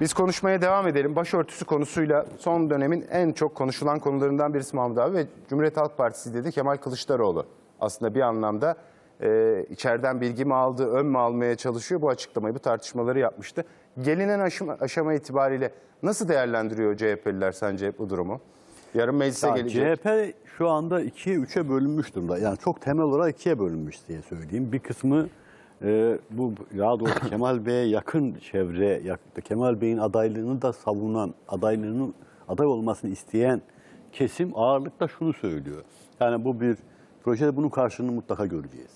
Biz konuşmaya devam edelim. Başörtüsü konusuyla son dönemin en çok konuşulan konularından birisi Mahmut abi ve Cumhuriyet Halk Partisi dedi Kemal Kılıçdaroğlu. Aslında bir anlamda e, içeriden bilgi mi aldı, ön mü almaya çalışıyor bu açıklamayı, bu tartışmaları yapmıştı. Gelinen aşama, aşama itibariyle nasıl değerlendiriyor CHP'liler sence bu durumu? Yarın meclise Ya gelecek. CHP şu anda ikiye üçe bölünmüş durumda. Yani çok temel olarak ikiye bölünmüş diye söyleyeyim. Bir kısmı e, bu ya doğrusu Kemal Bey'e yakın çevre, Kemal Bey'in adaylığını da savunan, adaylığının aday olmasını isteyen kesim ağırlıkla şunu söylüyor. Yani bu bir projede bunun karşılığını mutlaka göreceğiz.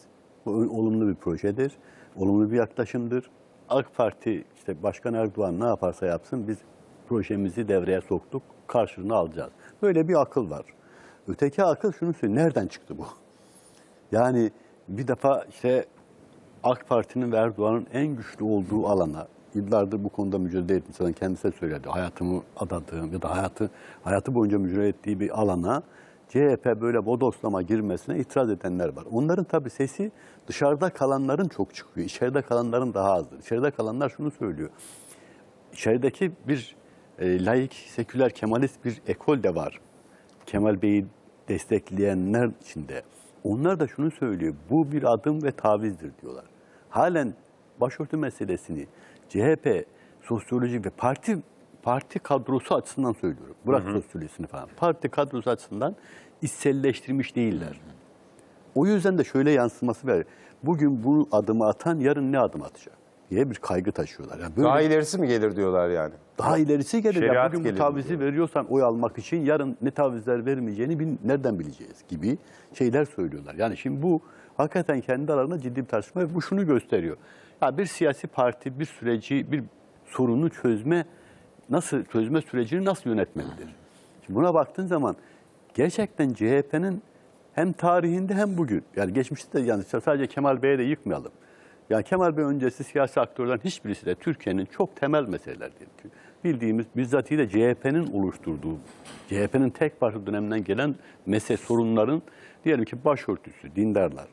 Bu olumlu bir projedir, olumlu bir yaklaşımdır. AK Parti işte Başkan Erdoğan ne yaparsa yapsın biz projemizi devreye soktuk, karşılığını alacağız. Böyle bir akıl var. Öteki akıl şunu söylüyor, nereden çıktı bu? Yani bir defa işte AK Parti'nin ve Erdoğan'ın en güçlü olduğu alana yıllardır bu konuda mücadele etmiş. Zaten kendisi söyledi. Hayatımı adadığım ya da hayatı hayatı boyunca mücadele ettiği bir alana CHP böyle bodoslama girmesine itiraz edenler var. Onların tabii sesi dışarıda kalanların çok çıkıyor. İçeride kalanların daha azdır. İçeride kalanlar şunu söylüyor. İçerideki bir e, laik, seküler, kemalist bir ekol de var. Kemal Bey'i destekleyenler içinde. Onlar da şunu söylüyor. Bu bir adım ve tavizdir diyorlar. Halen başörtü meselesini CHP sosyolojik ve parti parti kadrosu açısından söylüyorum. Bırak sosyolojisini falan. Parti kadrosu açısından içselleştirmiş değiller. O yüzden de şöyle yansıması var. Bugün bu adımı atan yarın ne adım atacak diye bir kaygı taşıyorlar. Yani böyle Daha ilerisi mi gelir diyorlar yani? daha ilerisi gelir. Şeriat bugün gelir bu tavizi veriyorsan oy almak için yarın ne tavizler vermeyeceğini bil, nereden bileceğiz gibi şeyler söylüyorlar. Yani şimdi bu hakikaten kendi aralarında ciddi bir tartışma ve bu şunu gösteriyor. Ya bir siyasi parti bir süreci, bir sorunu çözme nasıl çözme sürecini nasıl yönetmelidir? Şimdi buna baktığın zaman gerçekten CHP'nin hem tarihinde hem bugün yani geçmişte de yani sadece Kemal Bey'e de yıkmayalım. Yani Kemal Bey öncesi siyasi aktörlerin hiçbirisi de Türkiye'nin çok temel meselelerdir. Bildiğimiz bizzatiyle CHP'nin oluşturduğu, CHP'nin tek parti döneminden gelen mesele sorunların diyelim ki başörtüsü, dindarlar,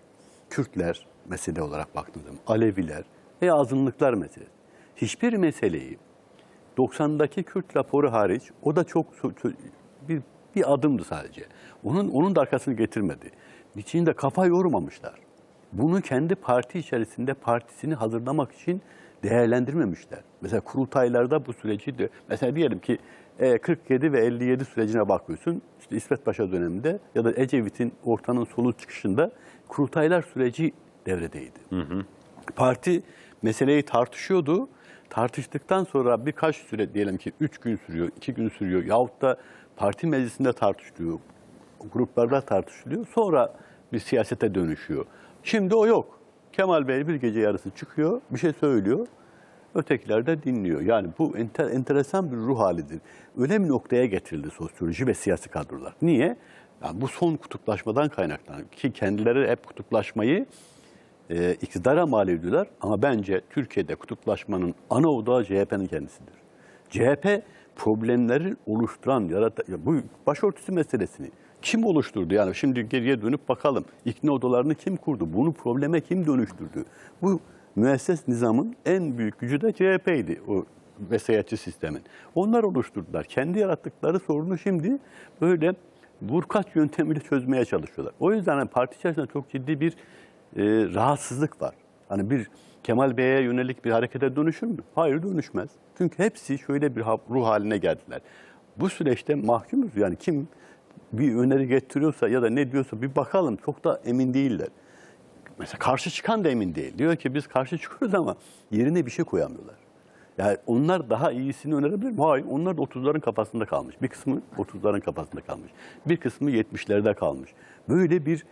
Kürtler mesele olarak baktığımız Aleviler veya azınlıklar meselesi. Hiçbir meseleyi 90'daki Kürt raporu hariç o da çok bir, bir adımdı sadece. Onun onun da arkasını getirmedi. Niçin de kafa yormamışlar. Bunu kendi parti içerisinde partisini hazırlamak için değerlendirmemişler. Mesela kurultaylarda bu süreci de mesela diyelim ki e, 47 ve 57 sürecine bakıyorsun. İşte İsmet Paşa döneminde ya da Ecevit'in ortanın solu çıkışında kurultaylar süreci devredeydi. Parti meseleyi tartışıyordu. Tartıştıktan sonra birkaç süre diyelim ki 3 gün sürüyor, 2 gün sürüyor yahut da parti meclisinde tartışılıyor, gruplarda tartışılıyor. Sonra bir siyasete dönüşüyor. Şimdi o yok. Kemal Bey bir gece yarısı çıkıyor, bir şey söylüyor. Ötekiler de dinliyor. Yani bu enter, enteresan bir ruh halidir. Öyle bir noktaya getirildi sosyoloji ve siyasi kadrolar. Niye? Yani bu son kutuplaşmadan kaynaklanıyor. Ki kendileri hep kutuplaşmayı e, iktidara mal ediyorlar. Ama bence Türkiye'de kutuplaşmanın ana odağı CHP'nin kendisidir. CHP problemleri oluşturan, yaratan, ya bu başörtüsü meselesini kim oluşturdu? Yani şimdi geriye dönüp bakalım. İkna odalarını kim kurdu? Bunu probleme kim dönüştürdü? Bu müesses nizamın en büyük gücü de CHP'ydi. O vesayetçi sistemin. Onlar oluşturdular. Kendi yarattıkları sorunu şimdi böyle vurkaç yöntemiyle çözmeye çalışıyorlar. O yüzden hani parti içerisinde çok ciddi bir e, rahatsızlık var. Hani bir Kemal Bey'e yönelik bir harekete dönüşür mü? Hayır dönüşmez. Çünkü hepsi şöyle bir ruh haline geldiler. Bu süreçte mahkumuz yani kim bir öneri getiriyorsa ya da ne diyorsa bir bakalım çok da emin değiller. Mesela karşı çıkan da emin değil. Diyor ki biz karşı çıkıyoruz ama yerine bir şey koyamıyorlar. Yani onlar daha iyisini önerebilir mi? Hayır. Onlar da 30'ların kafasında kalmış. Bir kısmı 30'ların kafasında kalmış. Bir kısmı 70'lerde kalmış. Böyle bir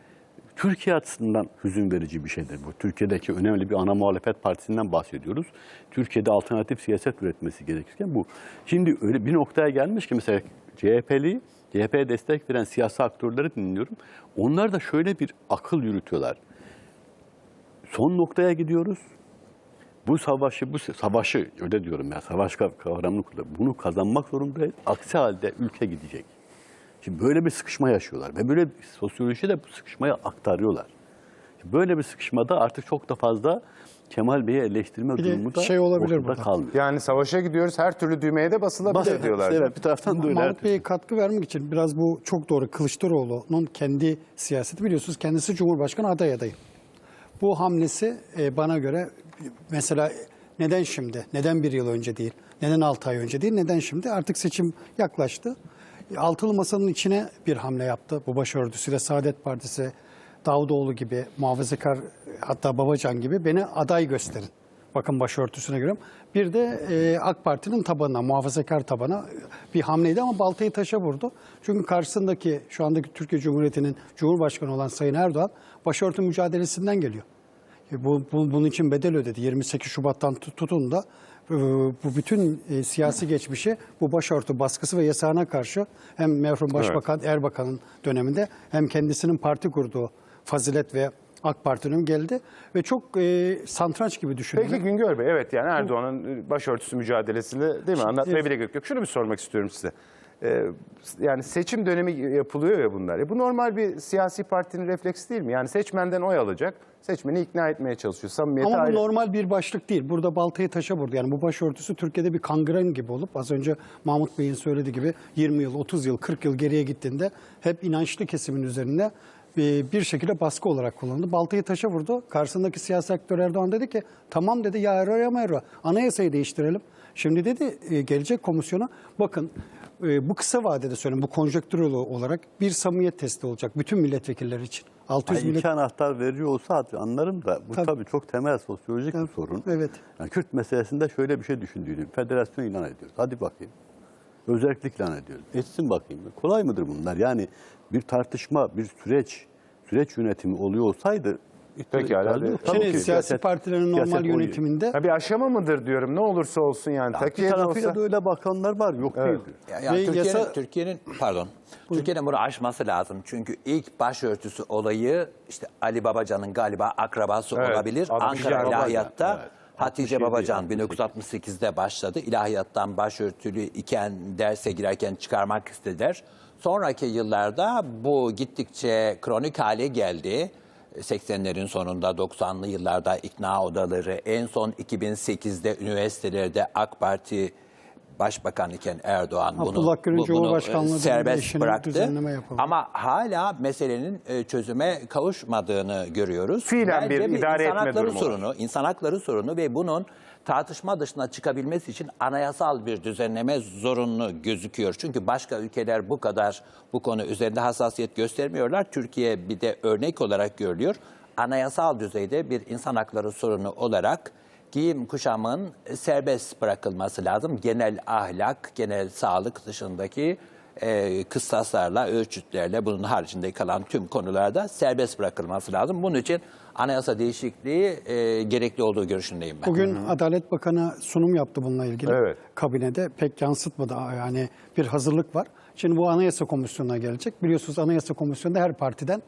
Türkiye açısından hüzün verici bir şeydir bu. Türkiye'deki önemli bir ana muhalefet partisinden bahsediyoruz. Türkiye'de alternatif siyaset üretmesi gerekirken bu. Şimdi öyle bir noktaya gelmiş ki mesela CHP'li, CHP'ye destek veren siyasi aktörleri dinliyorum. Onlar da şöyle bir akıl yürütüyorlar. Son noktaya gidiyoruz. Bu savaşı, bu savaşı öyle diyorum ya savaş kavramını kullan. Bunu kazanmak zorundayız. Aksi halde ülke gidecek. Şimdi böyle bir sıkışma yaşıyorlar ve böyle sosyoloji de bu sıkışmaya aktarıyorlar. Böyle bir sıkışmada artık çok da fazla Kemal Bey'i eleştirme Bir durumu da şey olabilir burada. kalmıyor. Yani savaşa gidiyoruz her türlü düğmeye de basılabilir Bas- diyorlar. Evet bir taraftan da öyle. Mahmut Bey'e katkı vermek için biraz bu çok doğru. Kılıçdaroğlu'nun kendi siyaseti biliyorsunuz kendisi Cumhurbaşkanı aday adayı. Bu hamlesi e, bana göre mesela neden şimdi, neden bir yıl önce değil, neden 6 ay önce değil, neden şimdi? Artık seçim yaklaştı. E, Altılı Masa'nın içine bir hamle yaptı. Bu başörtüsüyle Saadet Partisi, Davutoğlu gibi, muhafazakar hatta Babacan gibi beni aday gösterin. Bakın başörtüsüne göre. Bir de e, AK Parti'nin tabanına, muhafazakar tabana bir hamleydi ama baltayı taşa vurdu. Çünkü karşısındaki şu andaki Türkiye Cumhuriyeti'nin Cumhurbaşkanı olan Sayın Erdoğan başörtü mücadelesinden geliyor. E, Bu, bu- bunun için bedel ödedi. 28 Şubat'tan tut- tutun da e, bu bütün e, siyasi geçmişi bu başörtü baskısı ve yasağına karşı hem merhum Başbakan Erbakan'ın döneminde hem kendisinin parti kurduğu Fazilet ve AK Parti'nin geldi ve çok e, satranç gibi düşünüyorum. Peki Güngör Bey, evet yani Erdoğan'ın başörtüsü mücadelesinde değil mi? Anlatmaya bile gerek yok. Şunu bir sormak istiyorum size. Ee, yani seçim dönemi yapılıyor ya bunlar. E bu normal bir siyasi partinin refleksi değil mi? Yani seçmenden oy alacak, seçmeni ikna etmeye çalışıyor. Samimiyeti Ama bu ayrı. normal bir başlık değil. Burada baltayı taşa vurdu. Yani bu başörtüsü Türkiye'de bir kangren gibi olup az önce Mahmut Bey'in söylediği gibi 20 yıl, 30 yıl, 40 yıl geriye gittiğinde hep inançlı kesimin üzerinde e, bir şekilde baskı olarak kullanıldı. Baltayı taşa vurdu. Karşısındaki siyasi aktör Erdoğan dedi ki tamam dedi ya ero ya mero. Anayasayı değiştirelim. Şimdi dedi e, gelecek komisyona bakın e, bu kısa vadede söyleyeyim bu konjonktürel olarak bir samimiyet testi olacak bütün milletvekilleri için. 600 Yani millet iki anahtar veriyor olsa anlarım da bu Tabii. tabii, çok temel sosyolojik bir Tabii, sorun. evet. Yani Kürt meselesinde şöyle bir şey düşündüğünü, federasyon ilan ediyoruz. Hadi bakayım. Özellik ilan ediyoruz. Etsin bakayım. Kolay mıdır bunlar? Yani bir tartışma, bir süreç, süreç yönetimi oluyor olsaydı Pekala. Şimdi Tabii ki siyasi siyaset- partilerin normal siyaset yönetiminde Ha bir aşama mıdır diyorum ne olursa olsun yani. Ya Takiye bir tarafıyla olsa. da öyle bakanlar var, yok değildir. Ya- Yani Türkiye'nin, yasa- Türkiye'nin pardon. Türkiye'nin bunu aşması lazım. Çünkü ilk başörtüsü olayı işte Ali Babacan'ın galiba akrabası Evet, olabilir. 62 Ankara İlahiyat'ta evet. Hatice 67, Babacan 68. 1968'de başladı. İlahiyattan başörtülü iken derse girerken çıkarmak istediler. Sonraki yıllarda bu gittikçe kronik hale geldi. 80'lerin sonunda 90'lı yıllarda ikna odaları en son 2008'de üniversitelerde AK Parti Başbakan iken Erdoğan bunu, Abdullah Gül'ün bu- bunu, e, serbest bıraktı. Ama hala meselenin e, çözüme kavuşmadığını görüyoruz. Fiilen bir idare insan etme hakları durumu sorunu, insan hakları sorunu ve bunun tartışma dışına çıkabilmesi için anayasal bir düzenleme zorunlu gözüküyor. Çünkü başka ülkeler bu kadar bu konu üzerinde hassasiyet göstermiyorlar. Türkiye bir de örnek olarak görülüyor. Anayasal düzeyde bir insan hakları sorunu olarak giyim kuşamın serbest bırakılması lazım. Genel ahlak, genel sağlık dışındaki e, kıstaslarla, ölçütlerle bunun haricinde kalan tüm konularda serbest bırakılması lazım. Bunun için anayasa değişikliği e, gerekli olduğu görüşündeyim ben. Bugün Adalet Bakanı sunum yaptı bununla ilgili. Evet. Kabinede pek yansıtmadı. Yani bir hazırlık var. Şimdi bu Anayasa Komisyonu'na gelecek. Biliyorsunuz Anayasa Komisyonu'nda her partiden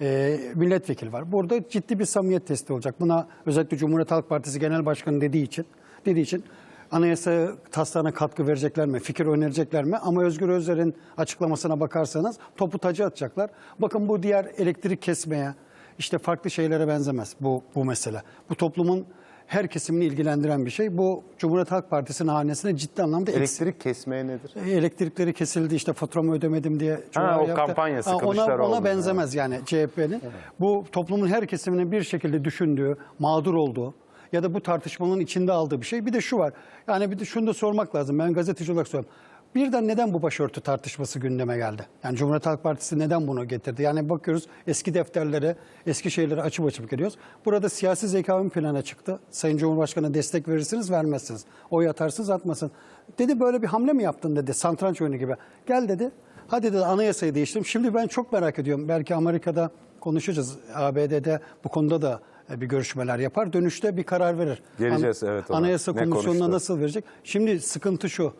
e, milletvekili var. Burada ciddi bir samimiyet testi olacak. Buna özellikle Cumhuriyet Halk Partisi Genel Başkanı dediği için dediği için anayasa taslağına katkı verecekler mi, fikir önerecekler mi? Ama Özgür Özer'in açıklamasına bakarsanız topu tacı atacaklar. Bakın bu diğer elektrik kesmeye, işte farklı şeylere benzemez bu, bu mesele. Bu toplumun her kesimini ilgilendiren bir şey. Bu Cumhuriyet Halk Partisi'nin hanesine ciddi anlamda. Elektrik kesmeye nedir? Elektrikleri kesildi işte faturamı ödemedim diye. çuval o kampanyası ona, Kılıçdaroğlu'nun. ona benzemez yani CHP'nin. Bu toplumun her kesiminin bir şekilde düşündüğü, mağdur olduğu ya da bu tartışmanın içinde aldığı bir şey. Bir de şu var. Yani bir de şunu da sormak lazım. Ben gazeteci olarak soruyorum. Birden neden bu başörtü tartışması gündeme geldi? Yani Cumhuriyet Halk Partisi neden bunu getirdi? Yani bakıyoruz eski defterlere, eski şeyleri açıp açıp geliyoruz. Burada siyasi zeka ön plana çıktı. Sayın Cumhurbaşkanı destek verirsiniz, vermezsiniz. Oy atarsınız, atmasın. Dedi böyle bir hamle mi yaptın dedi, santranç oyunu gibi. Gel dedi, hadi dedi anayasayı değiştirelim. Şimdi ben çok merak ediyorum. Belki Amerika'da konuşacağız. ABD'de bu konuda da e, bir görüşmeler yapar. Dönüşte bir karar verir. Geleceğiz, evet, ona. Anayasa Ne Komisyonu'na konuştu? nasıl verecek? Şimdi sıkıntı şu.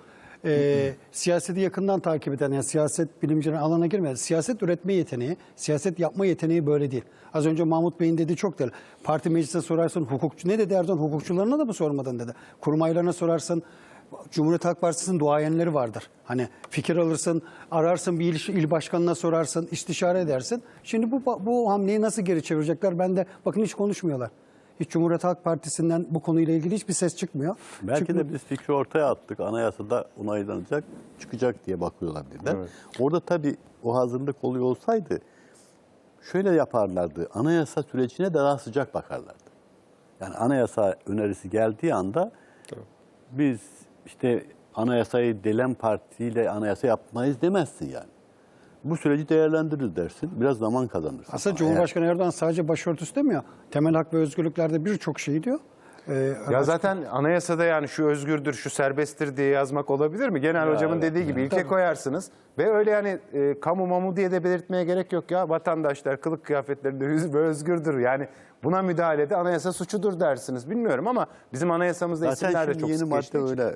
E, siyaseti yakından takip eden, yani siyaset bilimcilerin alana girmeyen, siyaset üretme yeteneği, siyaset yapma yeteneği böyle değil. Az önce Mahmut Bey'in dediği çok değil. Parti meclisine sorarsın, hukukçu ne dedi Erdoğan? Hukukçularına da mı sormadın dedi. Kurmaylarına sorarsın, Cumhuriyet Halk Partisi'nin duayenleri vardır. Hani fikir alırsın, ararsın bir il, il başkanına sorarsın, istişare edersin. Şimdi bu bu hamleyi nasıl geri çevirecekler? Ben de bakın hiç konuşmuyorlar. Hiç Cumhuriyet Halk Partisi'nden bu konuyla ilgili hiçbir ses çıkmıyor. Belki Çünkü de biz fikri ortaya attık. Anayasada onaylanacak, çıkacak diye bakıyor olabilirler. Orada tabii o hazırlık oluyor olsaydı şöyle yaparlardı. Anayasa sürecine de daha sıcak bakarlardı. Yani anayasa önerisi geldiği anda biz işte anayasayı delen partiyle anayasa yapmayız demezsin yani. Bu süreci değerlendiririz dersin. Biraz zaman kazanırsın. aslında Ama Cumhurbaşkanı Erdoğan sadece başörtüsü demiyor. Temel hak ve özgürlüklerde birçok şey diyor. Ee, Ya zaten anayasada yani şu özgürdür, şu serbesttir diye yazmak olabilir mi? Genel hocamın dediği gibi ilke koyarsınız. Ve öyle yani e, kamu mamu diye de belirtmeye gerek yok ya. Vatandaşlar kılık kıyafetlerinde yüz- ve özgürdür. Yani buna müdahalede anayasa suçudur dersiniz. Bilmiyorum ama bizim anayasamızda Zaten isimler de çok yeni madde için. öyle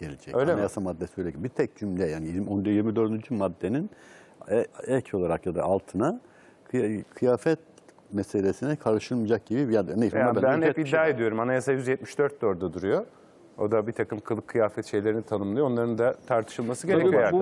gelecek. Öyle mi? Anayasa maddesi öyle. Bir tek cümle yani 20 24. maddenin ek olarak ya da altına kıya- kıyafet meselesine karışılmayacak gibi bir yerde. Neyse, Yani ben hep iddia şey. ediyorum. Anayasa 174 de orada duruyor. O da bir takım kılık kıyafet şeylerini tanımlıyor. Onların da tartışılması gerekiyor. bu- yani.